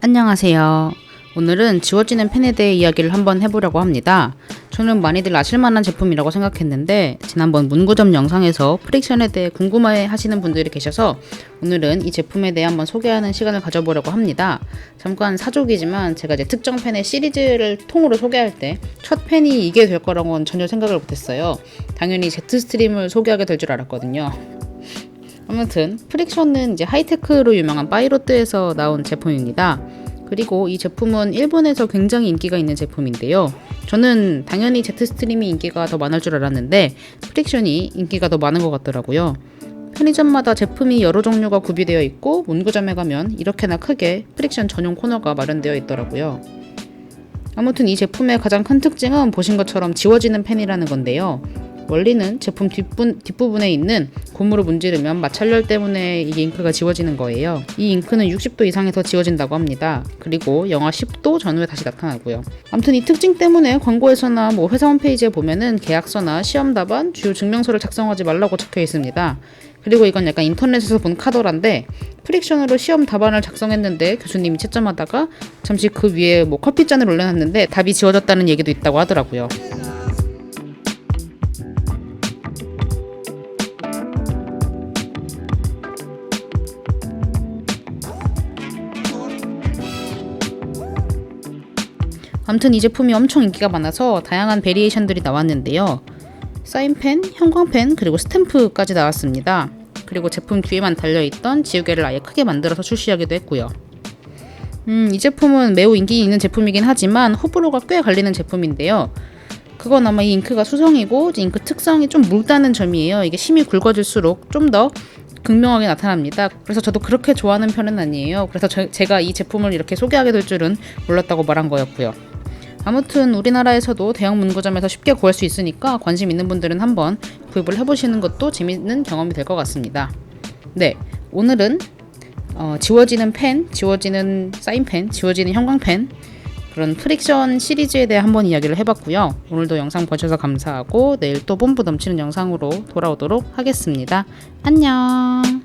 안녕하세요. 오늘은 지워지는 펜에 대해 이야기를 한번 해보려고 합니다. 저는 많이들 아실만한 제품이라고 생각했는데 지난번 문구점 영상에서 프릭션에 대해 궁금해 하시는 분들이 계셔서 오늘은 이 제품에 대해 한번 소개하는 시간을 가져보려고 합니다. 잠깐 사족이지만 제가 이제 특정 펜의 시리즈를 통으로 소개할 때 첫 펜이 이게 될 거라고는 전혀 생각을 못했어요. 당연히 제트스트림을 소개하게 될 줄 알았거든요. 아무튼 프릭션은 이제 하이테크로 유명한 파이로트에서 나온 제품입니다. 그리고 이 제품은 일본에서 굉장히 인기가 있는 제품인데요. 저는 당연히 제트스트림이 인기가 더 많을 줄 알았는데 프릭션이 인기가 더 많은 것 같더라고요. 편의점마다 제품이 여러 종류가 구비되어 있고 문구점에 가면 이렇게나 크게 프릭션 전용 코너가 마련되어 있더라고요. 아무튼 이 제품의 가장 큰 특징은 보신 것처럼 지워지는 펜이라는 건데요. 원리는 제품 뒷부, 뒷부분에 있는 고무로 문지르면 마찰열 때문에 이 잉크가 지워지는 거예요. 이 잉크는 60도 이상에서 지워진다고 합니다. 그리고 영하 10도 전후에 다시 나타나고요. 아무튼 이 특징 때문에 광고에서나 뭐 회사 홈페이지에 보면은 계약서나 시험 답안, 주요 증명서를 작성하지 말라고 적혀 있습니다. 그리고 이건 약간 인터넷에서 본 카더라인데 프릭션으로 시험 답안을 작성했는데 교수님이 채점하다가 잠시 그 위에 뭐 커피잔을 올려놨는데 답이 지워졌다는 얘기도 있다고 하더라고요. 아무튼 이 제품이 엄청 인기가 많아서 다양한 베리에이션들이 나왔는데요. 사인펜, 형광펜, 그리고 스탬프까지 나왔습니다. 그리고 제품 뒤에만 달려있던 지우개를 아예 크게 만들어서 출시하기도 했고요. 음, 이 제품은 매우 인기 있는 제품이긴 하지만 호불호가 꽤 갈리는 제품인데요. 그건 아마 이 잉크가 수성이고 잉크 특성이 좀 묽다는 점이에요. 이게 심이 굵어질수록 좀 더 극명하게 나타납니다. 그래서 저도 그렇게 좋아하는 편은 아니에요. 그래서 저- 제가 이 제품을 이렇게 소개하게 될 줄은 몰랐다고 말한 거였고요. 아무튼 우리나라에서도 대형 문구점에서 쉽게 구할 수 있으니까 관심 있는 분들은 한번 구입을 해보시는 것도 재밌는 경험이 될 것 같습니다. 네, 오늘은 어, 지워지는 펜, 지워지는 사인펜, 지워지는 형광펜 그런 프릭션 시리즈에 대해 한번 이야기를 해봤고요. 오늘도 영상 봐주셔서 감사하고 내일 또 뽐뿌 넘치는 영상으로 돌아오도록 하겠습니다. 안녕.